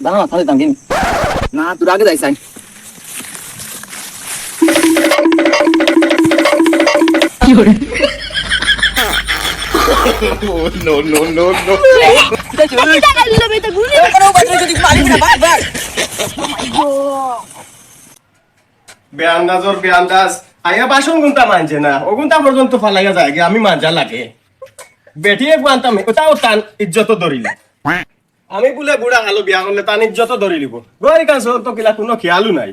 দাঁড়া মাথা দিতাম কিন না তোর আগে যাই সাই বেআন্দাজর বেআন্দাজ আয়া বাসন গুনতা মানছে না। ও গুনতা পর্যন্ত ফালাইয়া যায় গিয়া, আমি মানজা লাগে। বেটিয়ে গুয়ান্তাম ওটাও তান ইজ্জত ধরিলে আমি বলে বুড়া হালো বিয়া করলে তান ইজ্জত ধরি লিব গরি কাজ তো কিলা কোনো খেয়ালও নাই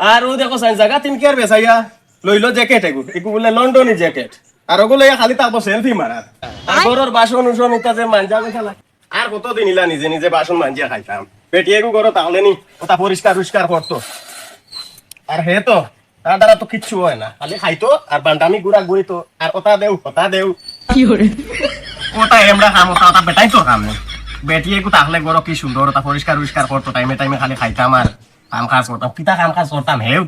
আর ও দেখো সাইন জায়গা তিন কেয়ার বেসাইয়া লইলো জ্যাকেট এগু এগু বলে লন্ডনি জ্যাকেট আর ওগুলো ইয়া খালি তারপর সেলফি মারার আর ঘরের বাসন উসন ইতা যে মানজা খেলা আর কতদিন ইলা নিজে নিজে বাসন মানজিয়া খাইতাম বেটিয়ে গু করো তাহলে নি ওটা পরিষ্কার পরিষ্কার করতো আর হে তো তার দ্বারা তো কিচ্ছু হয় না খালি খাইতো আর বান্ডামি গুড়া গুড়ি তো আর ওটা দেও ওটা দেও ওটা এমরা খাম ওটা বেটাই তো খাম বেটিয়ে কু তাহলে গরো কি সুন্দর ওটা পরিষ্কার পরিষ্কার করতো টাইমে টাইমে খালি খাইতাম আর কাম কাজ করতাম কিতা কাম কাজ করতাম হেউ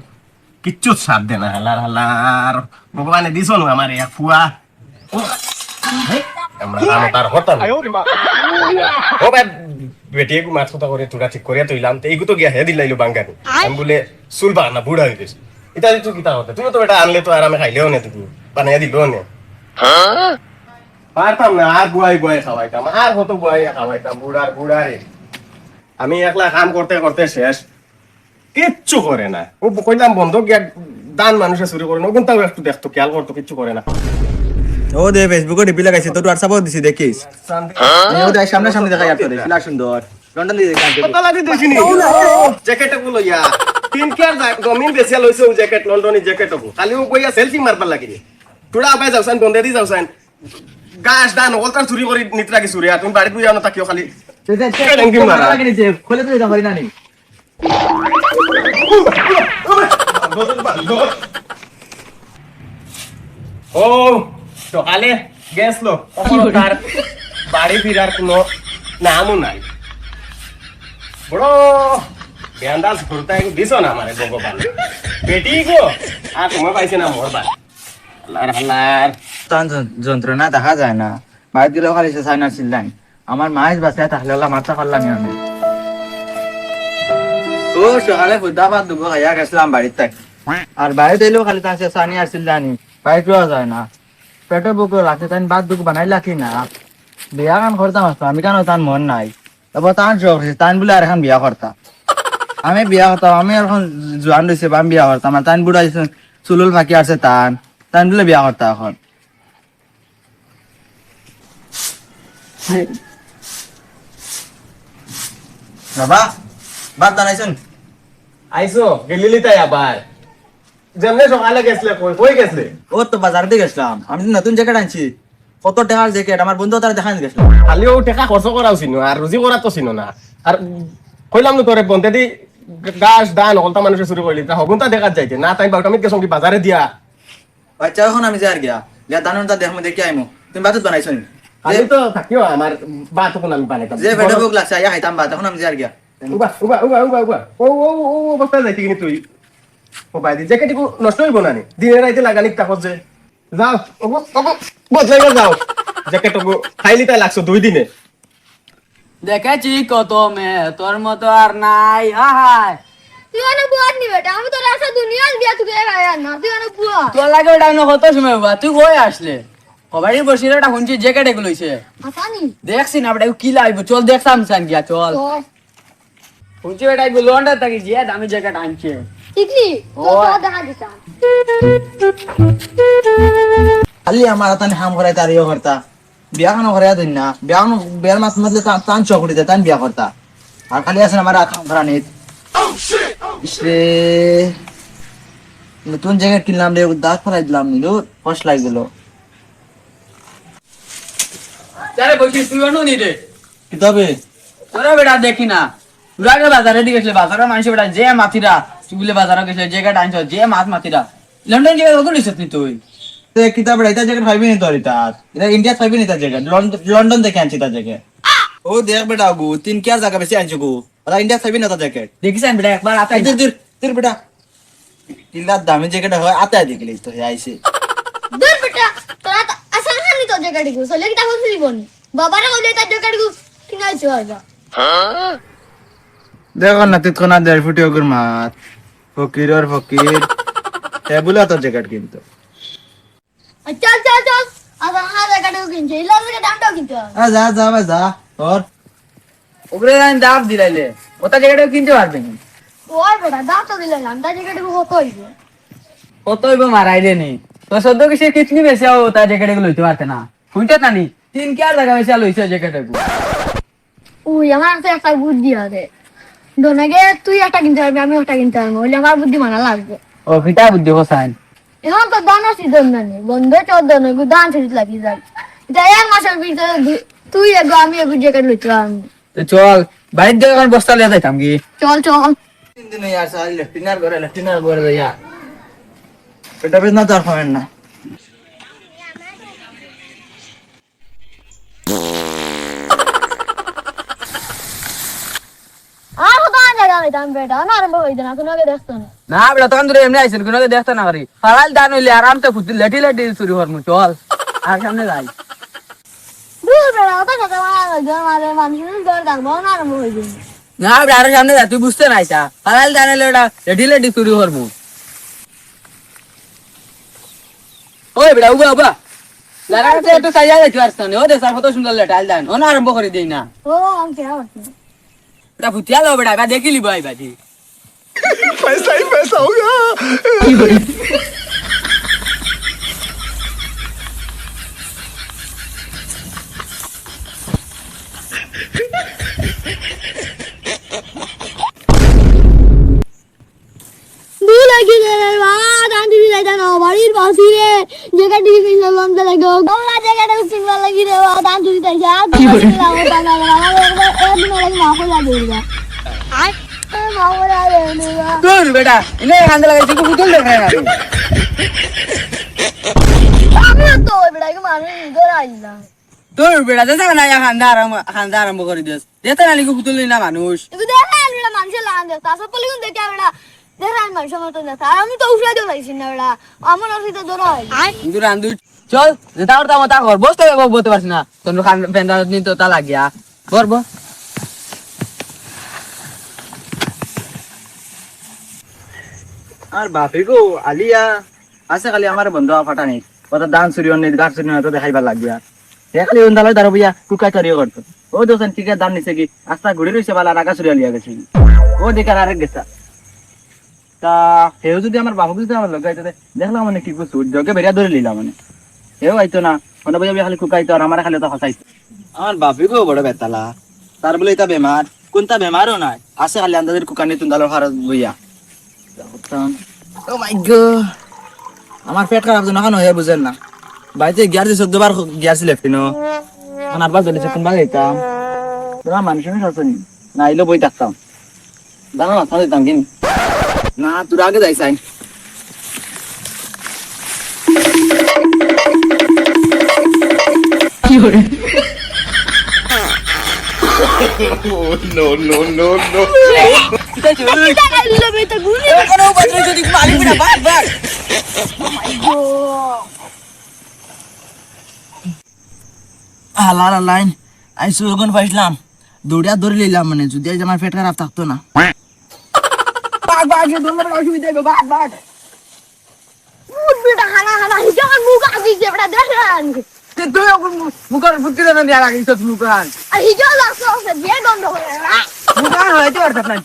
কিচ্ছু সাথ দে না হালার হালার ভগবানে দিছ নু আমার এক ফুয়া আমরা কাম তার হতাম ও ভাই বেটিয়ে কু মাছ কথা করে তোরা ঠিক করিয়া তুইলাম তো এইগু তো গিয়া হে দিলাইলো বাঙ্গানি আমি বলে চুল বানা বুড়া হয়ে গেছে। এটা তুই কিতা হতে তুমি তো এটা আনলে তো আর আমি খাইলেও নে তুই বানাইয়া দিলেও নে? পারতাম না আর বুয়াই বুয়াই খাওয়াইতাম আর কত বুয়াই খাওয়াইতাম বুড়ার বুড়ারে। আমি একলা কাম করতে করতে শেষ। কিচ্ছু করে না। ও কইলাম বন্ধ দান মানুষে চুরি করে না। ওগুন তাও একটু দেখতো খেয়াল করতো কিচ্ছু করে না। ও দে ফেসবুকে ডিপি লাগাইছে তোর হোয়াটসঅ্যাপও দিছি দেখিস। ও দেখ সামনে সামনে দেখা যাচ্ছে কিলা সুন্দর। লন্ডন দিয়ে দেখা কত লাগি দিছিনি জ্যাকেটগুলো ইয়া। তিন কেয়ার জমিন বেচিয়া লইছে ও জ্যাকেট লন্ডনি জ্যাকেট হব খালি ও কইয়া সেলফি মারবার লাগিনি তোরা আবাই যাওসান বন্ধে দি যাওসান। গাছ দান অলতার চুরি কৰি নিত্রা কি চুরি তুমি বাড়িতে যাও না তাকিও খালি। খুলে তো দিতে না নি ও সকালে গেছলো তার বাড়ি ফিরার কোনো নামও নাই। বড় বেন্দাজ ঘুরতে দিছ না আমারে ভগবান বেটি গো আর তোমার পাইছে না মোর বাড়ি হাল্লার হাল্লার তান যন্ত্রণা দেখা যায় না বাইরে দিলেও খালি সে সাইনার চিল্লাই আমার মায়ের বাসায় তাহলে ওলা মাথা পারলাম আমি ও সকালে ফুদা ভাত দুবো খাইয়া গেছিলাম বাড়িতে আর বাইরে দিলেও খালি তার সে সানি আর চিল্লানি বাইরে যায় না পেটে বুকে রাতে তাই ভাত দুঃখ বানাই লাখি না বিয়া কান করতাম আসতো আমি কেন তার মন নাই তারপর তার শখ তান বলে আর এখন বিয়া করতাম আমি বিয়া করতাম আমি এখন জোয়ান রয়েছে আমি বিয়া করতাম তান বুড়া চুলুল ফাঁকি আছে তান তান বলে বিয়া করতাম এখন বাবা ভাত বানাইছেন? আইসো গেলিলি তাই আবার। যেমনে সকালে গেছলে কই কই গেছলে? ও তো বাজার দিয়ে গেছিলাম। আমি তো নতুন জ্যাকেট আনছি। কত টাকার জ্যাকেট? আমার বন্ধু তারা দেখান গেছিলাম খালি ও টাকা খরচ করাও চিনো আর রুজি করা তো চিনো না। আর কইলাম না তোরে বন্ধে দি গাছ দান হলতা মানুষের চুরি করলি তা হগুন তা দেখাত যাইতে। না তাই বাউটামিত গেছো কি বাজারে দিয়া। বাচ্চা এখন আমি যাই আর গিয়া। গিয়া দানুন তা দেখমু দেখি আইমু তুমি ভাত বানাইছো নি? খালি তো থাকিও আমার বাত কোন আমি বানাইতাম যে বেটা বুক লাগছে আইয়া খাইতাম ভাত এখন আমি যাই গিয়া উবা উবা উবা উবা উবা ও ও ও ও অবস্থা যাইতে কিনি তুই ও বাইদি জ্যাকেট নষ্ট হইব না নি দিনে রাইতে লাগানি তাকত যে যাও ওগো ওগো বদলাইবা যাও জ্যাকেট ওগো খাইলি তাই লাগছো দুই দিনে দেখেছি কত মে তোর মতো আর নাই হাই তুই অনেক বুয়া নি বেটা আমি তো রাস্তা দুনিয়ার বিয়া তুই না তুই অনেক বুয়া তোর লাগে ওটা আমি কত সময় হবা তুই কই আসলে কবাড়ি বসিলে ওটা শুনছি জ্যাকেট এগুলো হইছে। দেখছি না বেটা কি লাগবে? চল দেখতাম সান গিয়া চল। তো বেটা এগুলো লন্ডন থাকি যে দামি জ্যাকেট আনছে। ঠিকলি তো দেখা দিতাম খালি আমার তান হাম করাই তার ইয়ে করতা। বিয়া খানো করাই দিন না। বিয়া খানো বিয়ার মাছ মাতলে তান চকরি দে তান বিয়া করতা। আর খালি আছে আমার খাম করা নিত ইসরে। নতুন জ্যাকেট কিনলাম রে দাঁত ফেলাই দিলাম নিলো কষ্ট লাগছিল আরে বলছি তুই অনু নি রে কি তবে? তোরা বেটা দেখি না। তোরা আগে বাজারে দিয়ে গেছিলে বাজারে মানুষ বেটা যে মাথিরা বলে বাজারে গেছিলে জ্যাকেট আনছ যে মাছ মাথিরা লন্ডন জ্যাকেট কত নিছিস নি তুই? তে কিতাব এটা জ্যাকেট পাইবি নি তোর এটা? এটা ইন্ডিয়া পাইবি নি তার জ্যাকেট লন্ডন থেকে আনছি তার জ্যাকেট ও দেখ বেটা গু তিন কেয়ার জায়গা বেশি আনছো গু। ওরা ইন্ডিয়া পাইবি না তার জ্যাকেট দেখিছেন বেটা একবার আতাই দূর দূর দূর বেটা। কিল্লার দামি জ্যাকেট হয় আতায় দেখলি তো আইছে। দূর বেটা তোরা তো তো জায়গাটি গো সলে কি তাকো দিবনি বাবারে কইলে তার জায়গাটি গো কিনা চুয়া দেখো না তুই কোনা দেড় ফুটি ওগুর মাত ফকির আর ফকির। টেবুল তো জ্যাকেট কিন্তু হাজার কাটাও কিনছে ইলার থেকে দামটাও কিনতে। আ যা যা ভাই যা তোর ওগুলো আমি দাম দিলাইলে। ওটা জায়গাটাও কিনতে পারবে না। ওই বেটা দাম তো দিলে না। তার জায়গাটা কত হইবে। কত হইব মারাইলে নি। তো কিছু কিতনি বেশি ও তার জ্যাকেটগুলো হইতে পারতে না। কুইটা নানি? তিন কি আর জায়গা বেশি লইছে জ্যাকেটগুলো? ওই আমার তো একটা বুদ্ধি আছে। দোনাকে তুই একটা কিনতে পারবি আমি একটা কিনতে পারব। বলে আমার বুদ্ধি মানা লাগবে। ও কিটা বুদ্ধি হোসাইন। এখন তো দান আছে দন নেই বন্ধ চোদ্দ নয় দান ছেড়ে লাগি যাবে। এটা এক মাসের ভিতরে তুই এগো আমি এগো জ্যাকেট লইতে পারব। তো চল বাড়ির দিকে এখন বস্তা লিয়ে যাইতাম কি? চল চল। তিন দিন ইয়ার সাল লেফটিনার করে লেফটিনার করে যাইয়া। এটা বেশ না। তোর খাবেন না না বেটা তখন ধরে এমনি আইছেন কোনো দেখতে না পারি ফালাল দান হইলে আরামসে ফুটি লেটি লেটি চুরি হরমু চল। আর সামনে যাই। দূর বেটা অত সাথে মারে মানুষের দর থাকব না আরম্ভ হইতে না বেটা আরও সামনে যা তুই বুঝতে নাইছা ফালাল দান হইলে ওটা লেটি লেটি চুরি হরমু ওই বেটা উবা উবা লাগাতে একটু সাইয়া যাইতে পারছ না ও দেশার কত সুন্দর লেটাল দান ও না আরম্ভ করে দেই না ও আমি কে হচ্ছে বেটা ফুটিয়া দাও বেটা এবার দেখিলি ভাই বাজি पैसा ही पैसा होगा দু লাগি রে বা দান দিবি লাইতা না বাড়ির পাশে রে জায়গা দিবি কিনলে লন্ডা লাগো গলা জায়গাটা কিনবা লাগি রে দান দিবি তাই যা দিবি না ও দান না আমার এ লাগি মা কই লাগি রে আই তোর বেটা এনে কান্দে লাগাইছি কি ফুটুল দেখে না তুই। আমি তো ওই বেটাকে মারি তোর বেটা দেশা না ইয়া খান্দা আরাম খান্দা আরম্ভ করে দিস যেতে না লিখে ফুটুল না মানুষ দেখা মানুষের লাগান দেখে আর মানুষের মতো দেখতা আর আমি তো উফরা দিয়ে না বেটা আমার আসলে তো ধরে আই চল যেটা করতে আমার তা কর বসতে বলতে পারছি না। তোর খান ফেন্দা নি তো তা লাগিয়া। করব আর বাপে গো আলিয়া। আছে খালি আমার বন্ধু ফাটা নেই। কত দান চুরি অন্য গাছ চুরি না তো দেখাইবার লাগবে আর দেখলে উন্দালে দাঁড়ো বইয়া কুকা চুরিও করতো ও ঠিক দাম নিছে কি? আস্তা ঘুরে রয়েছে বালা রাগা চুরি আলিয়া গেছে। ও দেখে আর আরেক গেছা। তা সেও যদি আমার বাবু যদি আমার লগাইতে দেখলাম মানে কি করছ জগে বেরিয়া ধরে লিলাম মানে। সেও আইতো না মনে বইয়া খালি কুকাইতো আর আমার খালি তো হাসাইতো আমার বাপি গো বড় বেতালা তার বলে এটা বেমার কোনটা বেমারও নাই আছে খালি আন্দাজের কুকানি তুন্দালো হারত বইয়া। ও মাই গড আমার পেট খারাপ জন্য কেন হয়ে বুঝেন না। বাড়িতে গিয়ার দিয়ে চোদ্দবার গিয়ার ছিল এখন আব্বা চলেছে কোনবা যেতাম তোরা মানুষের শাসনি না? আইলো বই থাকতাম জানো না তাহলে দিতাম কিনি। না তোর আগে যাই চাই no no no no. টাকা দিল বেটা ঘুরে হালার লাইন। আইসু ওখান পাইছিলাম দৌড়িয়া ধরে নিলাম মানে যদি আমার পেট খারাপ থাকতো না। মুখ বেটা হানা হানা হিজার মুখ আজি যে বেটা দেখেন। তুই মুখের ফুটকি দেন দিয়া লাগিস মুখ আর হিজার লাগছে বিয়ে গন্ধ করে মুখ হইতে পারতাস না